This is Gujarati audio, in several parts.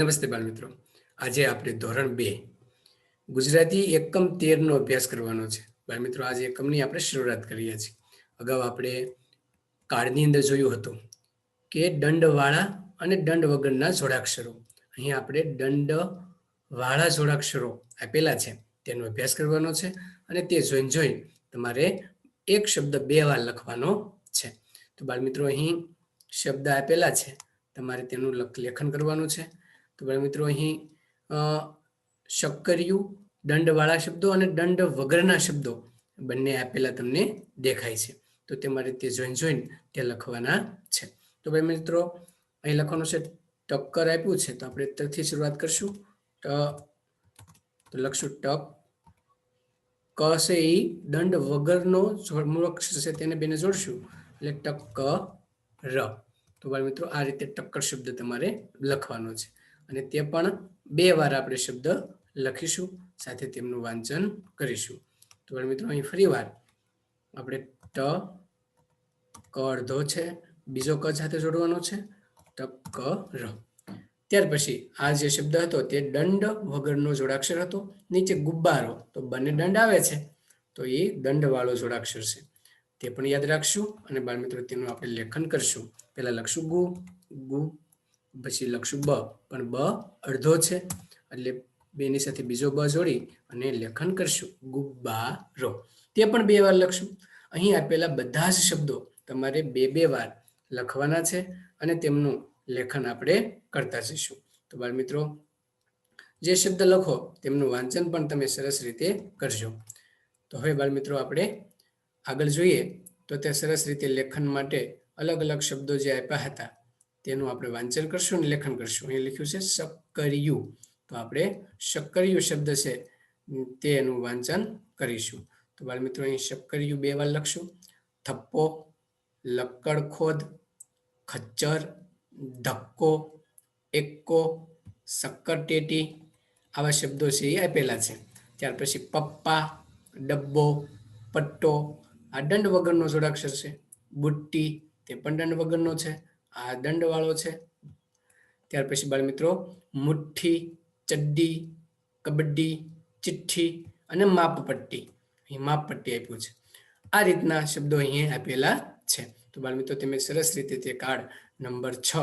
નમસ્તે બાળ મિત્રો આજે આપણે ધોરણ બે, ગુજરાતી એકમ તેરનો અભ્યાસ કરવાનો છે. બાળ મિત્રો આજે એકમની આપણે શરૂઆત કરીએ છીએ. અગાઉ આપણે કાર્ડની અંદર જોયું હતું કે દંડવાળા અને દંડ વગરના જોડાક્ષરો. અહીં આપણે દંડવાળા જોડાક્ષરો આપેલા છે. તેનો અભ્યાસ કરવાનો છે અને તે જોઈને જોઈ તમારે એક શબ્દ બે વાર લખવાનો છે. તો બાળમિત્રો અહીં શબ્દ આપેલા છે. તમારે તેનું લખ- લેખન કરવાનું છે. તો બાળ મિત્રો અહીં શક્કરિયું, દંડવાળા શબ્દો અને દંડ વગરના શબ્દો બંને આપેલા તમને દેખાય છે. તો તમારે તે જોઈન જોઈન તે લખવાના છે. તો ભાઈ મિત્રો, અહીં લખવાનું છે ટક્કર આપ્યું છે, તો આપણે તથી શરૂઆત કરશું. ટ, તો લખશું ટક, ક છે એ દંડ વગરનો જો- મૂળ અક્ષર છે તેને બેને જોડશું, એટલે ટક ર તો ભાઈ મિત્રો, આ રીતે ટક્કર શબ્દ તમારે લખવાનો છે. અને તે પણ બે વાર આપણે શબ્દ લખીશું, સાથે તેમનું વાંચન કરીશું. તો બાળ મિત્રો, અહીં ફરી વાર આપણે ટ ક અડધો છે, બીજો ક સાથે જોડવાનો છે ટક ર. ત્યાર પછી આ જે શબ્દ હતો તે દંડ વગરનો જોડાક્ષર હતો, નીચે ગુબ્બારો, તો બંને દંડ આવે છે, તો એ દંડવાળો જોડાક્ષર છે. તે પણ યાદ રાખશું અને બાળ મિત્રો તેનું આપણે લેખન કરશું. પહેલાં લખશું ગુ ગુ પછી લખશું બ. પણ બ અડધો છે. એટલે બેની સાથે બીજો બ જોડી અને લેખન કરશું. ગુબ્બારો. તે પણ બે વાર લખશું. અહીં આપેલા બધા જ શબ્દો તમારે બે બે વાર લખવાના છે અને તેમનું લેખન આપણે કરતા જઈશું. તો બાળ મિત્રો જે શબ્દ લખો તેમનું વાંચન પણ તમે સરસ રીતે કરજો. તો હવે બાળ મિત્રો આપણે આગળ જોઈએ તો તે સરસ રીતે લેખન માટે અલગ અલગ શબ્દો જે આપ્યા હતા તેનું આપણે વાંચન કરશું અને લેખન કરશું. અહીં લખ્યું છે શક્કરિયું તો આપણે શક્કરિયું શબ્દ છે તેનું વાંચન કરીશું. તો બાળ મિત્રો, અહીં શક્કરિયું બે વાર લખશું. થપ્પો લક્કડખોદ ખચ્ચર, ધક્કો, એક્કો શક્કરટેટી આવા શબ્દો છે એ આપેલા છે. ત્યાર પછી પપ્પા, ડબ્બો, પટ્ટો આ દંડ વગરનો જોડાક્ષર છે. બુટ્ટી તે પણ દંડ વગરનો છે. આ દંડવાળો છે. ત્યાર પછી બાળ મિત્રો મુઠ્ઠી, ચડ્ડી, કબડ્ડી, ચિઠ્ઠી અને માપપટ્ટી. અહીં માપપટ્ટી આપ્યું છે. આ રીતના શબ્દો અહીંયા આપેલા છે. તો બાળ મિત્રો તમે સરસ રીતે તે કાર્ડ નંબર છ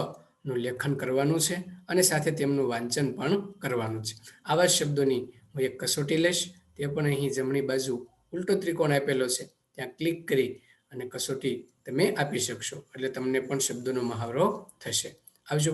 નું લેખન કરવાનું છે અને સાથે તેમનું વાંચન પણ કરવાનું છે. આવા શબ્દોની હું એક કસોટી લઈશ. તે પણ અહીં જમણી બાજુ ઉલટો ત્રિકોણ આપેલો છે. ત્યાં ક્લિક કરી અને કસોટી તમે આપી શકશો. એટલે તમને પણ શબ્દોનો મહાવરો થશે. આવજો